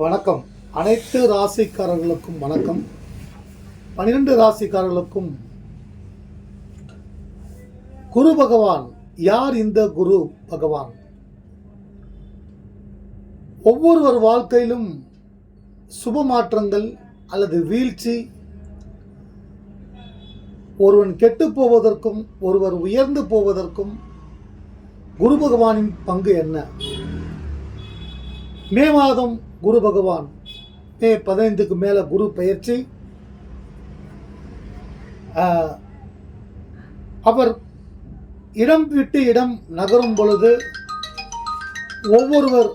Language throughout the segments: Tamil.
வணக்கம். அனைத்து ராசிக்காரர்களுக்கும் வணக்கம். பன்னிரெண்டு ராசிக்காரர்களுக்கும் குரு பகவான் யார் இந்த குரு பகவான்? ஒவ்வொருவர் வாழ்க்கையிலும் சுப மாற்றங்கள் அல்லது வீழ்ச்சி ஒருவன் கெட்டு போவதற்கும் ஒருவர் உயர்ந்து போவதற்கும் குரு பகவானின் பங்கு என்ன? மே மாதம் குரு பகவான் மே பதினைந்துக்கு மேலே குரு பயிற்சி அவர் இடம் விட்டு இடம் நகரும் பொழுது ஒவ்வொருவர்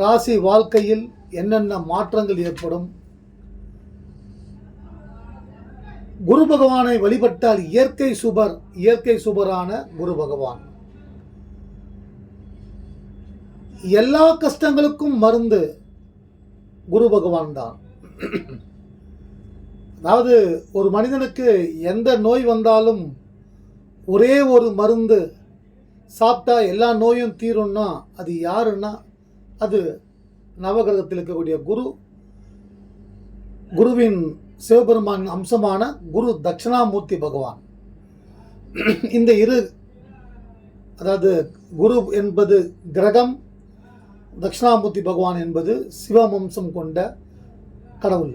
ராசி வாழ்க்கையில் என்னென்ன மாற்றங்கள் ஏற்படும்? குரு பகவானை வழிபட்டால் இயற்கை சுபர் இயற்கை சுபரான குரு பகவான். எல்லா கஷ்டங்களுக்கும் மருந்து குரு பகவான் தான். அதாவது ஒரு மனிதனுக்கு எந்த நோய் வந்தாலும் ஒரே ஒரு மருந்து சாப்பிட்டா எல்லா நோயும் தீரும்னா அது யாருன்னா அது நவகிரகத்தில் இருக்கக்கூடிய குரு. குருவின் சிவபெருமான் அம்சமான குரு தட்சிணாமூர்த்தி பகவான். இந்த இரு அதாவது குரு என்பது கிரகம் தட்சிணாமூர்த்தி பகவான் என்பது சிவவம்சம் கொண்ட கடவுள்.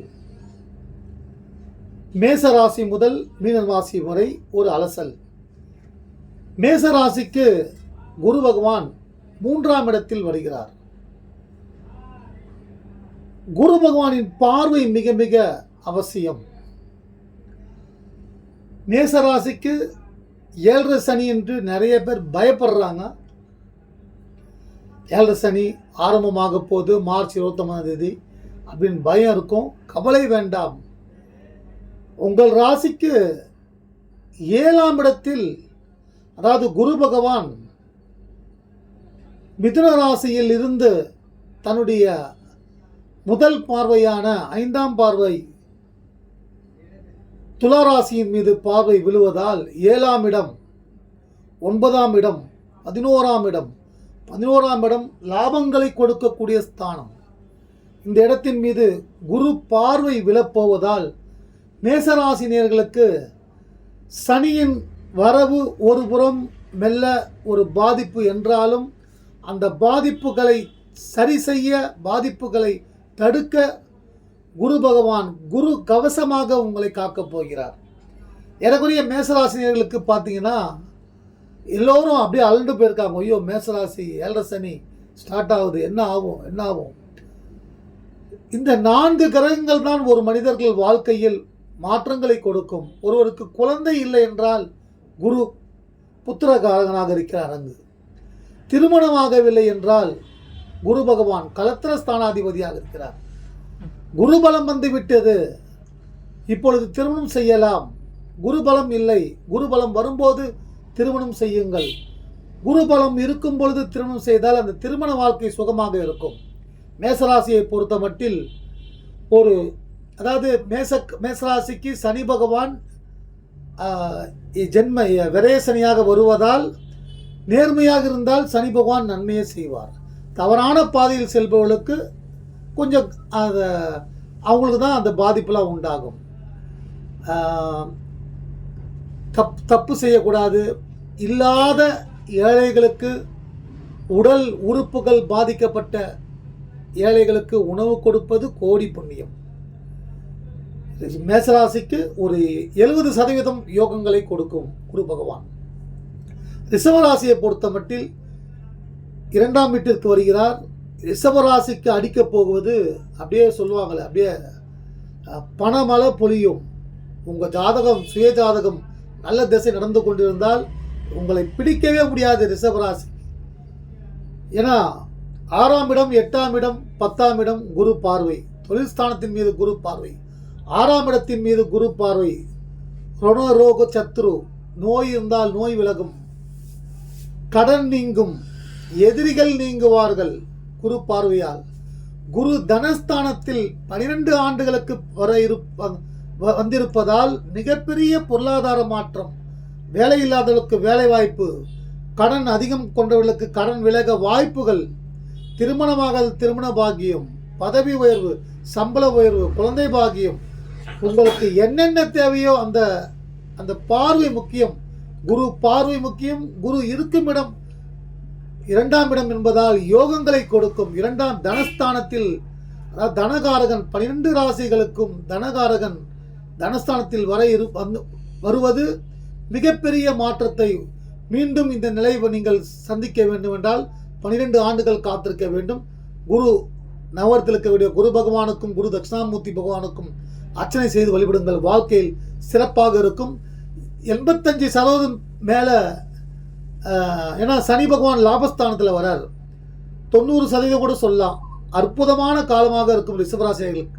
மேச ராசி முதல் மீன ராசி வரை ஒரு அலசல். மேச ராசிக்கு குரு பகவான் மூன்றாம் இடத்தில் வருகிறார். குரு பகவானின் பார்வை மிக மிக அவசியம். மேச ராசிக்கு ஏழரை சனி என்று நிறைய பேர் பயப்படுறாங்க. ஏழரை சனி ஆரம்பமாக போகுது மார்ச் இருபத்தொம்பதாம் தேதி அப்படின்னு பயம் இருக்கும். கவலை வேண்டாம். உங்கள் ராசிக்கு ஏழாம் இடத்தில் அதாவது குரு பகவான் மிதுன ராசியில் இருந்து தன்னுடைய முதல் பார்வையான ஐந்தாம் பார்வை துளாராசியின் மீது பார்வை விழுவதால் ஏழாம் இடம் ஒன்பதாம் இடம் பதினோராம் இடம் பதினோராம் இடம் லாபங்களை கொடுக்கக்கூடிய ஸ்தானம். இந்த இடத்தின் மீது குரு பார்வை விழப்போவதால் மேசராசினியர்களுக்கு சனியின் வரவு ஒரு புறம் மெல்ல ஒரு பாதிப்பு என்றாலும் அந்த பாதிப்புகளை சரி செய்ய பாதிப்புகளை தடுக்க குரு பகவான் குரு கவசமாக உங்களை காக்கப் போகிறார். எனக்குரிய மேசராசினியர்களுக்கு பார்த்தீங்கன்னா எல்லோரும் அப்படியே அலண்டு போயிருக்காங்க. ஐயோ மேசராசி ஏழரை சனி ஸ்டார்ட் ஆகுது. என்ன ஆகும்? என்ன ஆகும்? இந்த நான்கு கிரகங்கள் தான் ஒரு மனிதர்கள் வாழ்க்கையில் மாற்றங்களை கொடுக்கும். ஒருவருக்கு குழந்தை இல்லை என்றால் குரு புத்திரகாரகனாக இருக்கிறார் அங்கு. திருமணமாகவில்லை என்றால் குரு பகவான் கலத்திர ஸ்தானாதிபதியாக இருக்கிறார். குருபலம் வந்து விட்டது. இப்பொழுது திருமணம் செய்யலாம். குருபலம் இல்லை. குருபலம் வரும்போது திருமணம் செய்யுங்கள். குருபலம் இருக்கும் பொழுது திருமணம் செய்தால் அந்த திருமண வாழ்க்கை சுகமாக இருக்கும். மேசராசியை பொறுத்த மட்டில் ஒரு அதாவது மேச மேசராசிக்கு சனி பகவான் ஜென்ம விரயசனியாக வருவதால் நேர்மையாக இருந்தால் சனி பகவான் நன்மையை செய்வார். தவறான பாதையில் செல்பவர்களுக்கு கொஞ்சம் அதை அவங்களுக்கு தான் அந்த பாதிப்புலாம் உண்டாகும். தப் தப்பு செய்யக்கூடாது. இல்லாத ஏழைகளுக்கு உடல் உறுப்புகள் பாதிக்கப்பட்ட ஏழைகளுக்கு உணவு கொடுப்பது கோடி புண்ணியம். மேசராசிக்கு ஒரு எழுபது சதவீதம் யோகங்களை கொடுக்கும் குரு பகவான். ரிஷபராசியை பொறுத்த மட்டில் இரண்டாம் வீட்டிற்கு வருகிறார். ரிஷபராசிக்கு அடிக்கப் போகுவது அப்படியே சொல்லுவாங்களே அப்படியே பணமழை பொழியும். உங்கள் ஜாதகம் சுய ஜாதகம் நல்ல திசை நடந்து கொண்டிருந்தால் உங்களை பிடிக்கவே முடியாது ரிஷபராசி. ஏன்னா ஆறாம் இடம் எட்டாம் இடம் பத்தாம் இடம் குரு பார்வை. தொழில்ஸ்தானத்தின் மீது குரு பார்வை. ஆறாம் இடத்தின் மீது குரு பார்வை. ரோக சத்ரு. நோய் இருந்தால் நோய் விலகும். கடன் நீங்கும். எதிரிகள் நீங்குவார்கள் குரு பார்வையால். குரு தனஸ்தானத்தில் பனிரெண்டு ஆண்டுகளுக்கு வர இருப்ப வந்திருப்பதால் மிகப்பெரிய பொருளாதார மாற்றம். வேலை இல்லாதவர்களுக்கு வேலை வாய்ப்பு கடன் அதிகம் கொண்டவர்களுக்கு கடன் விலக வாய்ப்புகள். திருமணமாகல் திருமண பாக்கியம். பதவி உயர்வு சம்பள உயர்வு குழந்தை பாக்கியம். உங்களுக்கு என்னென்ன தேவையோ அந்த அந்த பார்வை முக்கியம். குரு பார்வை முக்கியம். குரு இருக்கும் இடம். இரண்டாம் இடம் என்பதால் யோகங்களை கொடுக்கும். இரண்டாம் தனஸ்தானத்தில் அதாவது தனகாரகன் பன்னிரெண்டு ராசிகளுக்கும் தனகாரகன் தனஸ்தானத்தில் வர இரு வந்து வருவது மிகப்பெரிய மாற்றத்தை மீண்டும் இந்த நிலை நீங்கள் சந்திக்க வேண்டும் என்றால் பன்னிரெண்டு ஆண்டுகள் காத்திருக்க வேண்டும். குரு நவரத்தில் இருக்கக்கூடிய குரு பகவானுக்கும் குரு தட்சிணாமூர்த்தி பகவானுக்கும் அர்ச்சனை செய்து வழிபடுங்கள். வாழ்க்கையில் சிறப்பாக இருக்கும். எண்பத்தஞ்சு சதவீதம் மேலே ஏன்னா சனி பகவான் லாபஸ்தானத்தில் வரார். தொண்ணூறு சதவீதம் கூட சொல்லலாம். அற்புதமான காலமாக இருக்கும் ரிஷபராசிரியர்களுக்கு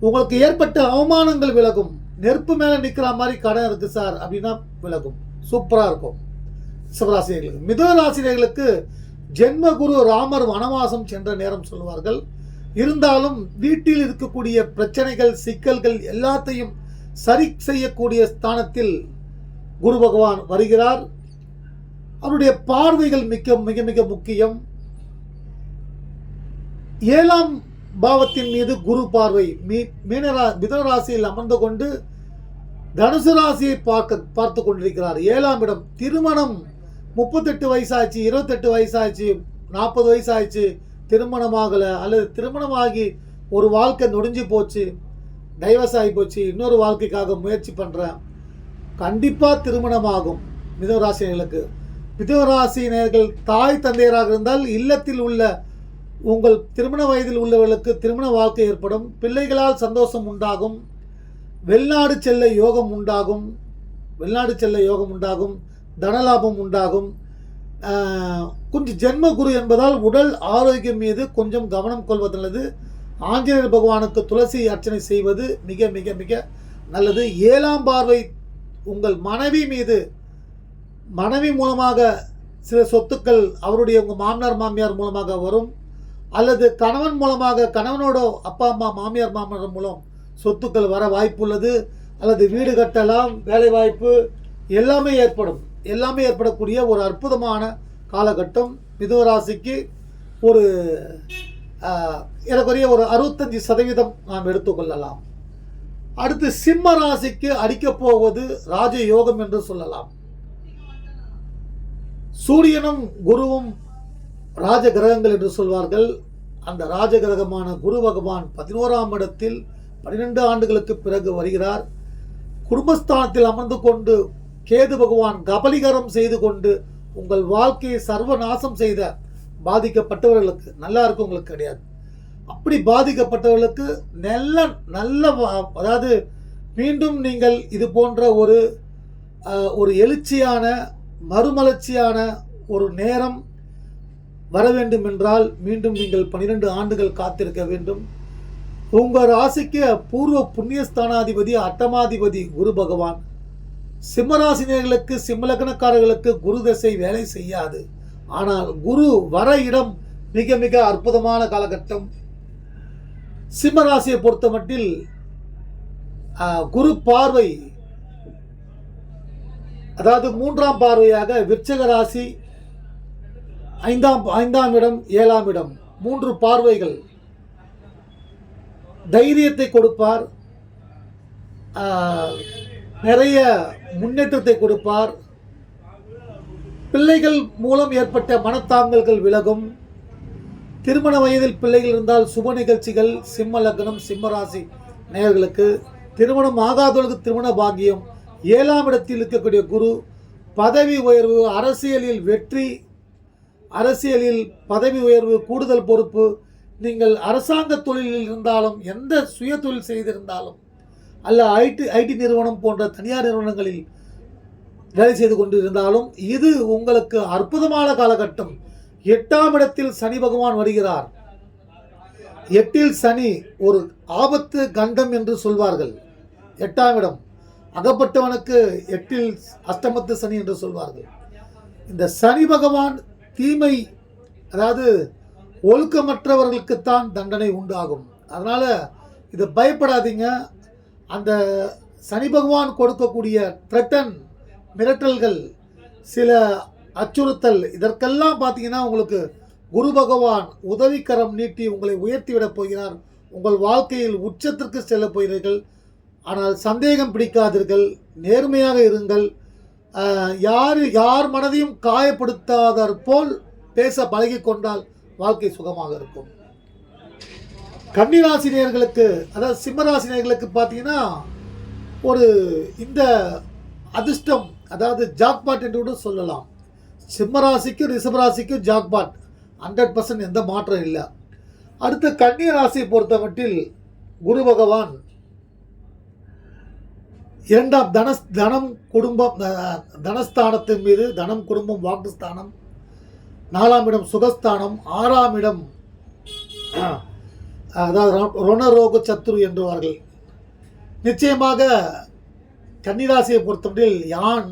உங்களுக்கு ஏற்பட்ட அவமானங்கள் விலகும். நெருப்பு மேலே நிற்கிற மாதிரி கடன் இருக்குது சார் அப்படின்னா விலகும். சூப்பராக இருக்கும். சிவராசிரியர்களுக்கு மிதுன ராசினியர்களுக்கு ஜென்ம குரு ராமர் வனவாசம் சென்ற நேரம் சொல்லுவார்கள். இருந்தாலும் வீட்டில் இருக்கக்கூடிய பிரச்சனைகள் சிக்கல்கள் எல்லாத்தையும் சரி செய்யக்கூடிய ஸ்தானத்தில் குரு பகவான் வருகிறார். அவருடைய பார்வைகள் மிக்க மிக மிக முக்கியம். ஏழாம் பாவத்தின் மீது குரு பார்வை. மீ மீனரா மிதனராசியில் அமர்ந்து கொண்டு தனுசு ராசியை பார்க்க பார்த்து கொண்டிருக்கிறார். ஏழாம் இடம் திருமணம். முப்பத்தெட்டு வயசாச்சு இருபத்தெட்டு வயசாச்சு நாற்பது வயசாச்சு திருமணமாகலை அல்லது திருமணமாகி ஒரு வாழ்க்கை நொடிஞ்சு போச்சு டைவர்ஸ் ஆகி போச்சு இன்னொரு வாழ்க்கைக்காக முயற்சி பண்ணுறேன் கண்டிப்பாக திருமணமாகும் மிதவராசினர்களுக்கு மிதவராசினியர்கள் தாய் தந்தையராக இருந்தால் இல்லத்தில் உள்ள உங்கள் திருமண வயதில் உள்ளவர்களுக்கு திருமண வாழ்க்கை ஏற்படும். பிள்ளைகளால் சந்தோஷம் உண்டாகும். வெளிநாடு செல்ல யோகம் உண்டாகும். வெளிநாடு செல்ல யோகம் உண்டாகும். தனலாபம் உண்டாகும். கொஞ்சம் ஜென்ம குரு என்பதால் உடல் ஆரோக்கியம் மீது கொஞ்சம் கவனம் கொள்வது நல்லது. ஆஞ்சநேயர் பகவானுக்கு துளசி அர்ச்சனை செய்வது மிக மிக மிக நல்லது. ஏழாம் பார்வை உங்கள் மனைவி மீது மனைவி மூலமாக சில சொத்துக்கள் அவருடைய உங்கள் மாமனார் மாமியார் மூலமாக வரும். அல்லது கணவன் மூலமாக கணவனோட அப்பா அம்மா மாமியார் மாமனார் மூலம் சொத்துக்கள் வர வாய்ப்புள்ளது அல்லது வீடு கட்டலாம் வேலை வாய்ப்பு எல்லாமே ஏற்படும். எல்லாமே ஏற்படக்கூடிய ஒரு அற்புதமான காலகட்டம். மிதுவராசிக்கு ஒரு எனக்குரிய ஏறக்குறைய ஒரு அறுபத்தஞ்சு சதவீதம் நாம் எடுத்துக்கொள்ளலாம் அடுத்து சிம்ம ராசிக்கு அடிக்கப் போவது ராஜ யோகம் என்று சொல்லலாம். சூரியனும் குருவும் ராஜ கிரகங்கள் என்று சொல்வார்கள். அந்த ராஜ கிரகமான குரு பகவான் பதினோராம் இடத்தில் பன்னிரெண்டு ஆண்டுகளுக்கு பிறகு வருகிறார். குடும்பஸ்தானத்தில் அமர்ந்து கொண்டு கேது பகவான் கபலீகரம் செய்து கொண்டு உங்கள் வாழ்க்கையை சர்வநாசம் செய்த பாதிக்கப்பட்டவர்களுக்கு நல்லா இருக்கும் உங்களுக்கு கிடையாது. அப்படி பாதிக்கப்பட்டவர்களுக்கு நல்ல நல்ல அதாவது மீண்டும் நீங்கள் இது போன்ற ஒரு ஒரு எழுச்சியான மறுமலர்ச்சியான ஒரு நேரம் வர வேண்டும் என்றால் மீண்டும் நீங்கள் பன்னிரண்டு ஆண்டுகள் காத்திருக்க வேண்டும். உங்கள் ராசிக்கு பூர்வ புண்ணியஸ்தானாதிபதி அட்டமாதிபதி குரு பகவான். சிம்மராசினியர்களுக்கு சிம்மலக்கணக்காரர்களுக்கு குரு தசை வேலை செய்யாது. ஆனால் குரு வர இடம் மிக மிக அற்புதமான காலகட்டம். சிம்மராசியை பொறுத்த மட்டில் குரு பார்வை அதாவது மூன்றாம் பார்வையாக விருச்சக ராசி ஐந்தாம் ஐந்தாம் இடம் ஏழாம் இடம். மூன்று பார்வைகள். தைரியத்தை கொடுப்பார். நிறைய முன்னேற்றத்தை கொடுப்பார். பிள்ளைகள் மூலம் ஏற்பட்ட மனத்தாங்கல்கள் விலகும். திருமண வயதில் பிள்ளைகள் இருந்தால் சுப நிகழ்ச்சிகள் சிம்ம லக்னம் சிம்ம ராசி நேயர்களுக்கு. திருமணம் ஆகாதவர்களுக்கு திருமண பாக்கியம். ஏழாம் இடத்தில் இருக்கக்கூடிய குரு பதவி உயர்வு அரசியலில் வெற்றி அரசியலில் பதவி உயர்வு கூடுதல் பொறுப்பு நீங்கள் அரசாங்க தொழிலில் இருந்தாலும் எந்த சுய தொழில் செய்திருந்தாலும் அல்ல ஐடி ஐடி நிறுவனம் போன்ற தனியார் நிறுவனங்களில் வேலை செய்து கொண்டிருந்தாலும் இது உங்களுக்கு அற்புதமான காலகட்டம். எட்டாம் இடத்தில் சனி பகவான் வருகிறார். எட்டில் சனி ஒரு ஆபத்து கண்டம் என்று சொல்வார்கள். எட்டாம் இடம். அகப்பட்டவனுக்கு எட்டில் அஷ்டமத்து சனி என்று சொல்வார்கள். இந்த சனி பகவான் தீமை அதாவது ஒழுக்கமற்றவர்களுக்குத்தான் தண்டனை உண்டாகும். அதனால் இது பயப்படாதீங்க. அந்த சனி பகவான் கொடுக்கக்கூடிய த்ரெட்டன் மிரட்டல்கள் சில அச்சுறுத்தல் இதற்கெல்லாம் பார்த்தீங்கன்னா உங்களுக்கு குரு பகவான் உதவிக்கரம் நீட்டி உங்களை உயர்த்திவிடப் போகிறார். உங்கள் வாழ்க்கையில் உச்சத்திற்கு செல்லப் போகிறீர்கள். ஆனால் சந்தேகம் பிடிக்காதீர்கள். நேர்மையாக இருங்கள். யார் யார் மனதையும் காயப்படுத்தாதற் போல் பேச பழகி கொண்டால் வாழ்க்கை சுகமாக இருக்கும். கன்னிராசினியர்களுக்கு அதாவது சிம்மராசினியர்களுக்கு பார்த்தீங்கன்னா ஒரு இந்த அதிர்ஷ்டம் அதாவது ஜாக்பாட் என்று கூட சொல்லலாம். சிம்மராசிக்கும் ரிஷபராசிக்கும் ஜாக்பாட் ஹண்ட்ரட் பர்சன்ட் எந்த மாற்றம் இல்லை. அடுத்து கன்னி ராசியை பொறுத்த மட்டில் குரு பகவான் இரண்டாம் தனஸ் தனம் குடும்பம் தனஸ்தானத்தின் மீது தனம் குடும்பம் வாக்குஸ்தானம். நாலாம் இடம் சுகஸ்தானம். ஆறாம் இடம் அதாவது ருணரோக சத்துரு என்றுவார்கள். நிச்சயமாக கன்னிராசியை பொறுத்தவரையில் யான்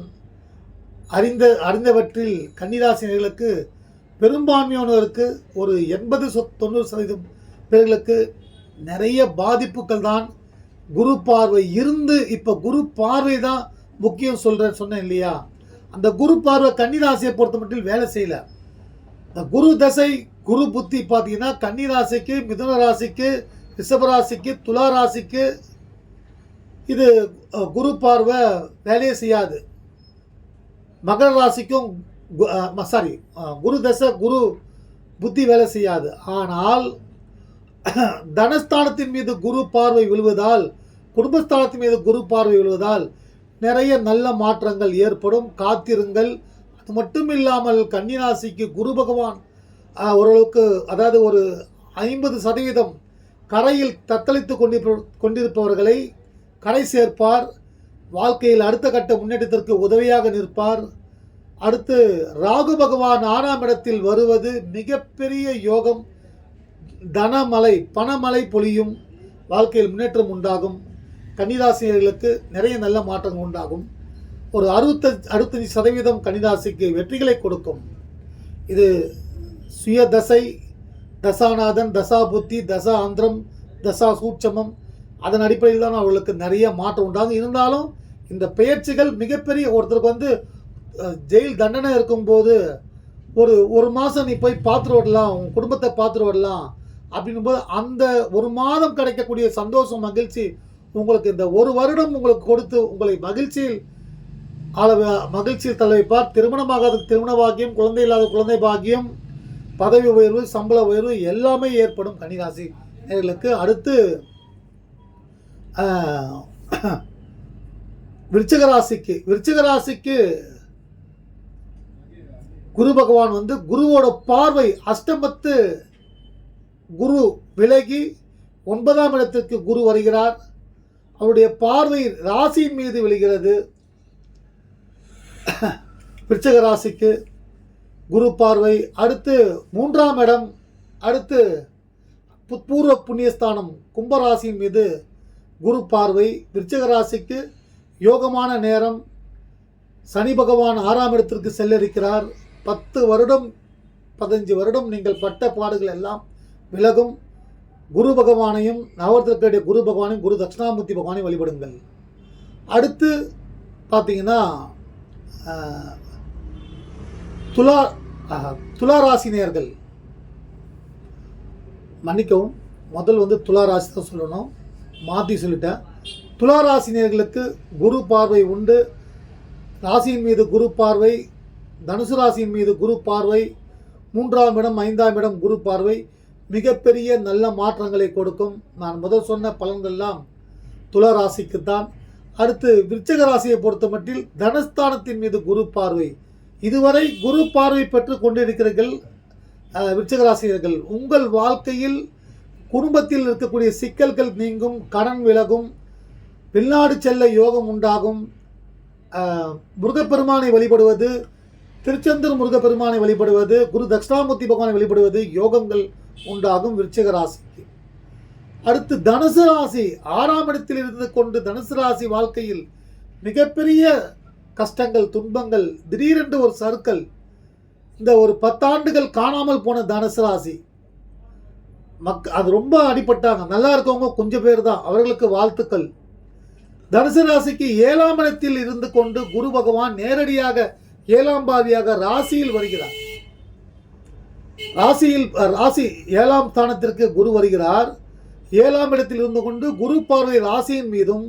அறிந்த அறிந்தவற்றில் கன்னிராசினர்களுக்கு பெரும்பான்மையானவருக்கு ஒரு எண்பது சொ தொண்ணூறு சதவீதம் பேர்களுக்கு நிறைய பாதிப்புகள் தான் குரு பார்வை இருந்து இப்போ குரு பார்வை தான் முக்கியம் சொல்கிற சொன்னேன் இல்லையா? அந்த குரு பார்வை கன்னிராசியை பொறுத்த மட்டும் வேலை செய்யல. இந்த குரு தசை குரு புத்தி பார்த்தீங்கன்னா கன்னி ராசிக்கு மிதுன ராசிக்கு ரிஷபராசிக்கு துலா ராசிக்கு இது குரு பார்வை வேலையே செய்யாது. மகர ராசிக்கும் சாரி குரு தசை குரு புத்தி வேலை செய்யாது. ஆனால் தனஸ்தானத்தின் மீது குரு பார்வை விழுவதால் குடும்பஸ்தானத்தின் மீது குரு பார்வை விழுவதால் நிறைய நல்ல மாற்றங்கள் ஏற்படும். காத்திருங்கள். அது மட்டும் இல்லாமல் கன்னிராசிக்கு குரு பகவான் ஓரளவுக்கு அதாவது ஒரு ஐம்பது சதவீதம் கரையில் தத்தளித்து கொண்டிருப்ப கொண்டிருப்பவர்களை கரை சேர்ப்பார். வாழ்க்கையில் அடுத்த கட்ட முன்னேற்றத்திற்கு உதவியாக நிற்பார். அடுத்து ராகு பகவான் ஆறாம் இடத்தில் வருவது மிகப்பெரிய யோகம். தனமலை பணமலை பொழியும் வாழ்க்கையில் முன்னேற்றம் உண்டாகும். கன்னிராசியர்களுக்கு நிறைய நல்ல மாற்றங்கள் உண்டாகும். ஒரு அறுபத்த அறுபத்தஞ்சு சதவீதம் கன்னிராசிக்கு வெற்றிகளை கொடுக்கும். இது சுய தசை தசாநாதன் தசா புத்தி தசா ஆந்திரம் தசா சூட்சமம். அதன் அடிப்படையில் தான் அவர்களுக்கு நிறைய மாற்றம் உண்டாகும். இருந்தாலும் இந்த பெயர்ச்சிகள் மிகப்பெரிய ஒருத்தருக்கு வந்து ஜெயில் தண்டனை இருக்கும்போது ஒரு ஒரு மாதம் நீ போய் பார்த்துட்டு வரலாம் உன் குடும்பத்தை பார்த்துட்டு வரலாம் அப்படின்னும்போது அந்த ஒரு மாதம் கிடைக்கக்கூடிய சந்தோஷம் மகிழ்ச்சி உங்களுக்கு இந்த ஒரு வருடம் உங்களுக்கு கொடுத்து உங்களை மகிழ்ச்சியில் அளவு மகிழ்ச்சியில் தள்ள திருமணமாகாத திருமண பாக்கியம் குழந்தை இல்லாத குழந்தை பாக்கியம் பதவி உயர்வு சம்பள உயர்வு எல்லாமே ஏற்படும் கன்னிராசி நேர்களுக்கு. அடுத்து ஆஹ், விருச்சிகராசிக்கு குரு பகவான் வந்து குருவோட பார்வை அஷ்டமத்து குரு விலகி ஒன்பதாம் இடத்திற்கு குரு வருகிறார். அவருடைய பார்வை ராசியின் மீது விழுகிறது. விருச்சிக ராசிக்கு குரு பார்வை. அடுத்து மூன்றாம் இடம் அடுத்து பு- பூர்வ புண்ணியஸ்தானம் கும்பராசியின் மீது குரு பார்வை. விருச்சக ராசிக்கு யோகமான நேரம். சனி பகவான் ஆறாம் இடத்திற்கு செல்ல இருக்கிறார் பத்து வருடம் பதினஞ்சு வருடம் நீங்கள் பட்ட பாடுகள் எல்லாம் விலகும். குரு பகவானையும் நவரத்திற்குடைய குரு பகவானையும் குரு தட்சிணாமூர்த்தி பகவானையும் வழிபடுங்கள். அடுத்து பார்த்தீங்கன்னா துலா துளாராசினியர்கள் துலா ராசினியர்கள் மன்னிக்கவும் முதல் வந்து துளாராசி தான் சொல்லணும். மாற்றி சொல்லிட்டேன். துளாராசினியர்களுக்கு குரு பார்வை உண்டு. ராசியின் மீது குரு பார்வை தனுசு ராசியின் மீது குரு பார்வை மூன்றாம் இடம் ஐந்தாம் இடம் குரு பார்வை மிகப்பெரிய நல்ல மாற்றங்களை கொடுக்கும். நான் முதல் சொன்ன பலன்கள்லாம் துலா ராசிக்கு தான் அடுத்து விருச்சக ராசியை பொறுத்த மட்டில் தனஸ்தானத்தின் மீது குரு பார்வை. இதுவரை குரு பார்வை பெற்று கொண்டிருக்கிறீர்கள் விருச்சக ராசியர்கள் உங்கள் வாழ்க்கையில் குடும்பத்தில் இருக்கக்கூடிய சிக்கல்கள் நீங்கும் கடன் விலகும் வெளிநாடு செல்ல யோகம் உண்டாகும். முருகப்பெருமானை வழிபடுவது திருச்செந்தூர் முருகப்பெருமானை வழிபடுவது குரு தட்சிணாமூர்த்தி பகவானை வழிபடுவது யோகங்கள் உண்டாகும் விருச்சிக ராசிக்கு. அடுத்து தனுசு ராசி ஆறாம் இடத்தில் இருந்து கொண்டு தனுசு ராசி வாழ்க்கையில் மிகப்பெரிய கஷ்டங்கள் துன்பங்கள் திடீரென்று ஒரு சறுக்கல் இந்த ஒரு பத்தாண்டுகள் காணாமல் போன தனுசு ராசி. மக் அது ரொம்ப அடிபட்டாங்க. நல்லா இருக்கவங்க கொஞ்சம் பேர் தான். அவர்களுக்கு வாழ்த்துக்கள். தனுசு ராசிக்கு ஏழாம் இடத்தில் இருந்து கொண்டு குரு பகவான் நேரடியாக ஏழாம் பாவியாக ராசியில் வருகிறார். ராசியில் ராசி ஏழாம் ஸ்தானத்திற்கு குரு வருகிறார். ஏழாம் இடத்தில் இருந்து கொண்டு குரு பார்வை ராசியின் மீதும்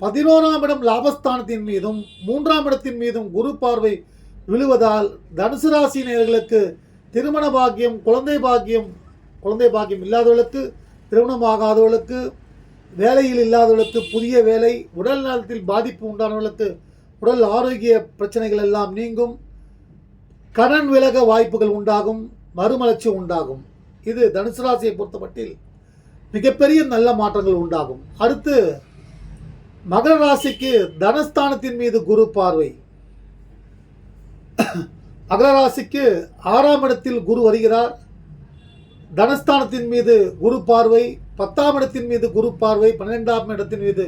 பதினோராம் இடம் லாபஸ்தானத்தின் மீதும் மூன்றாம் இடத்தின் மீதும் குரு பார்வை விழுவதால் தனுசு ராசிஞர்களுக்கு திருமண பாக்கியம் குழந்தை பாக்கியம் குழந்தை பாக்கியம் இல்லாதவர்களுக்கு திருமணமாகாதவர்களுக்கு வேலையில் இல்லாதவர்களுக்கு புதிய வேலை உடல் நலத்தில் பாதிப்பு உண்டானவர்களுக்கு உடல் ஆரோக்கிய பிரச்சனைகள் எல்லாம் நீங்கும். கடன் விலக வாய்ப்புகள் உண்டாகும். மறுமலர்ச்சி உண்டாகும். இது தனுசு ராசியை பொறுத்தமட்டில் மிகப்பெரிய நல்ல மாற்றங்கள் உண்டாகும். அடுத்து மகர ராசிக்கு தனஸ்தானத்தின் மீது குரு பார்வை. மகர ராசிக்கு ஆறாம் இடத்தில் குரு வருகிறார். தனஸ்தானத்தின் மீது குரு பார்வை பத்தாம் இடத்தின் மீது குரு பார்வை பன்னிரெண்டாம் இடத்தின் மீது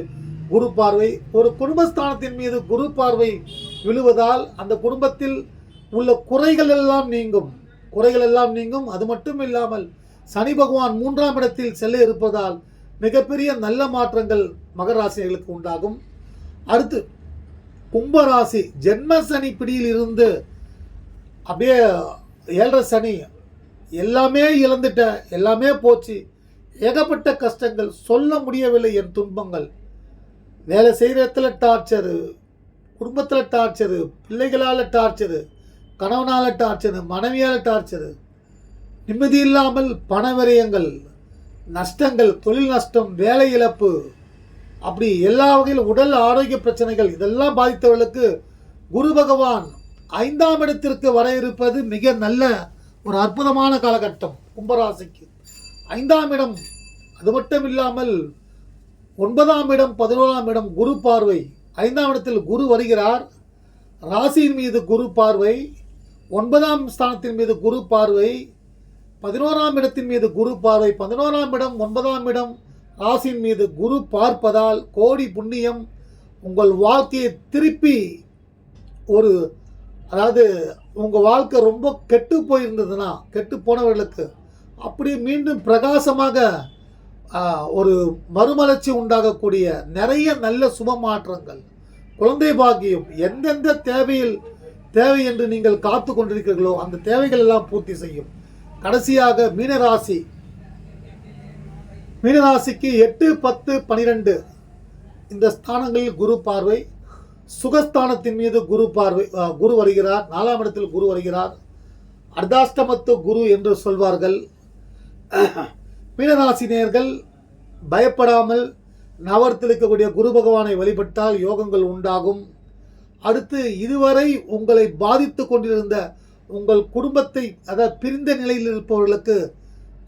குரு பார்வை. ஒரு குடும்பஸ்தானத்தின் மீது குரு பார்வை விழுவதால் அந்த குடும்பத்தில் உள்ள குறைகள் எல்லாம் நீங்கும். குறைகள் எல்லாம் நீங்கும். அது மட்டும் இல்லாமல் சனி பகவான் மூன்றாம் இடத்தில் செல்ல இருப்பதால் மிகப்பெரிய நல்ல மாற்றங்கள் மகர உண்டாகும். அடுத்து கும்பராசி ஜென்ம சனி பிடியில் இருந்து அப்படியே ஏழரை சனி எல்லாமே இழந்துட்டேன் எல்லாமே போச்சு. ஏகப்பட்ட கஷ்டங்கள். சொல்ல முடியவில்லை என் துன்பங்கள். வேலை செய்கிற இடத்துல டார்ச்சரு குடும்பத்தில் டார்ச்சரு பிள்ளைகளால் டார்ச்சரு கணவனால் டார்ச்சரு மனைவியால் டார்ச்சரு நிம்மதி இல்லாமல் பண விரயங்கள் நஷ்டங்கள் தொழில் நஷ்டம் வேலை இழப்பு அப்படி எல்லா வகையில் உடல் ஆரோக்கிய பிரச்சனைகள் இதெல்லாம் பாதித்தவர்களுக்கு குரு பகவான் ஐந்தாம் இடத்திற்கு வர இருப்பது மிக நல்ல ஒரு அற்புதமான காலகட்டம் கும்பராசிக்கு. ஐந்தாம் இடம் அது மட்டும் இல்லாமல் ஒன்பதாம் இடம் பதினோராம் இடம் குரு பார்வை. ஐந்தாம் இடத்தில் குரு வருகிறார். ராசியின் மீது குரு பார்வை. ஒன்பதாம் ஸ்தானத்தின் மீது குரு பார்வை பதினோராம் இடத்தின் மீது குரு பார்வை பதினோராம் இடம் ஒன்பதாம் இடம் ராசியின் மீது குரு பார்ப்பதால் கோடி புண்ணியம் உங்கள் வாழ்க்கையை திருப்பி ஒரு அதாவது உங்கள் வாழ்க்கை ரொம்ப கெட்டு போயிருந்ததுன்னா கெட்டு போனவர்களுக்கு அப்படியே மீண்டும் பிரகாசமாக ஒரு மறுமலர்ச்சி உண்டாகக்கூடிய நிறைய நல்ல சுப மாற்றங்கள் குழந்தை பாக்கியம் எந்தெந்த தேவையில் தேவை என்று நீங்கள் காத்து கொண்டிருக்கிறீர்களோ அந்த தேவைகள் எல்லாம் பூர்த்தி செய்யும். கடைசியாக மீனராசி. மீனராசிக்கு எட்டு பத்து பனிரெண்டு. இந்த ஸ்தானங்களில் குரு பார்வை. சுகஸ்தானத்தின் மீது குரு பார்வை குரு வருகிறார். நாலாம் இடத்தில் குரு வருகிறார். அர்த்தாஷ்டமத்து குரு என்று சொல்வார்கள். மீனராசினியர்கள் பயப்படாமல் நவரத்தில் இருக்கக்கூடிய குரு பகவானை வழிபட்டால் யோகங்கள் உண்டாகும். அடுத்து இதுவரை உங்களை பாதித்து கொண்டிருந்த உங்கள் குடும்பத்தை அதாவது பிரிந்த நிலையில் இருப்பவர்களுக்கு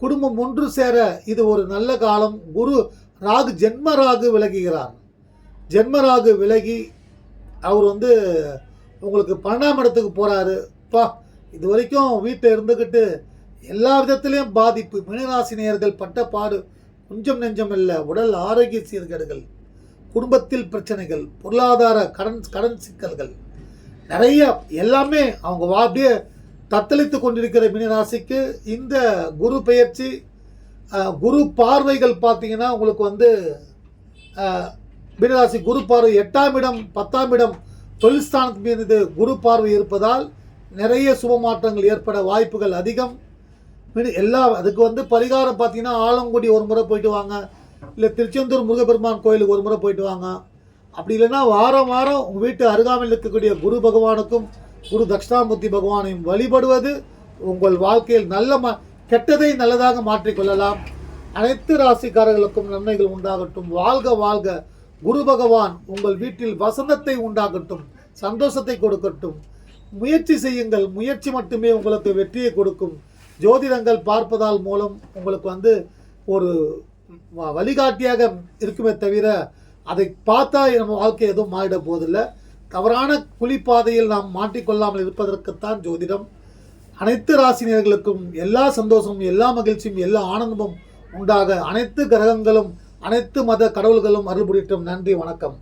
குடும்பம் ஒன்று சேர இது ஒரு நல்ல காலம். குரு ராகு ஜென்ம ராகு விலகுகிறார். ஜென்ம ராகு விலகி அவர் வந்து உங்களுக்கு பன்னெண்டாம் இடத்துக்கு போகிறாரு பா இது வரைக்கும் வீட்டில் இருந்துக்கிட்டு எல்லா விதத்திலையும் பாதிப்பு. மீனராசினியர்கள் பட்ட பாடு கொஞ்சம் நெஞ்சம் இல்லை. உடல் ஆரோக்கிய சீர்கேடுகள். குடும்பத்தில் பிரச்சனைகள் பொருளாதார கடன் கடன் சிக்கல்கள் நிறைய எல்லாமே அவங்க வா அப்படியே தத்தளித்து கொண்டிருக்கிற மீனராசிக்கு இந்த குரு பயிற்சி குரு பார்வைகள் பார்த்தீங்கன்னா உங்களுக்கு வந்து மீனராசி குரு பார்வை எட்டாம் இடம் பத்தாம் இடம் தொழில் ஸ்தானத்து மீது குரு பார்வை இருப்பதால் நிறைய சுப மாற்றங்கள் ஏற்பட வாய்ப்புகள் அதிகம். மீன் எல்லா அதுக்கு வந்து பரிகாரம் பார்த்தீங்கன்னா ஆலங்குடி ஒரு முறை போயிட்டு வாங்க. இல்லை திருச்செந்தூர் முருகப்பெருமான் கோயிலுக்கு ஒரு முறை போயிட்டு வாங்க. அப்படி இல்லைன்னா வாரம் வாரம் உங்கள் வீட்டு அருகாமையில் இருக்கக்கூடிய குரு பகவானுக்கும் குரு தட்சிணாமூர்த்தி பகவானையும் வழிபடுவது உங்கள் வாழ்க்கையில் நல்ல மா கெட்டதை நல்லதாக மாற்றிக்கொள்ளலாம் அனைத்து ராசிக்காரர்களுக்கும் நன்மைகள் உண்டாகட்டும். வாழ்க வாழ்க. குரு பகவான் உங்கள் வீட்டில் வசந்தத்தை உண்டாகட்டும். சந்தோஷத்தை கொடுக்கட்டும். முயற்சி செய்யுங்கள். முயற்சி மட்டுமே உங்களுக்கு வெற்றியை கொடுக்கும். ஜோதிடங்கள் பார்ப்பதால் மூலம் உங்களுக்கு வந்து ஒரு வழிகாட்டியாக இருக்குமே தவிர அதை பார்த்தா நம்ம வாழ்க்கை எதுவும் மாறிட போவதில்லை. தவறான குழிப்பாதையில் நாம் மாட்டிக்கொள்ளாமல் இருப்பதற்குத்தான் ஜோதிடம். அனைத்து ராசினியர்களுக்கும் எல்லா சந்தோஷமும் எல்லா மகிழ்ச்சியும் எல்லா ஆனந்தமும் உண்டாக அனைத்து கிரகங்களும் அனைத்து மத கடவுள்களும் அருள் புரியட்டும் நன்றி வணக்கம்.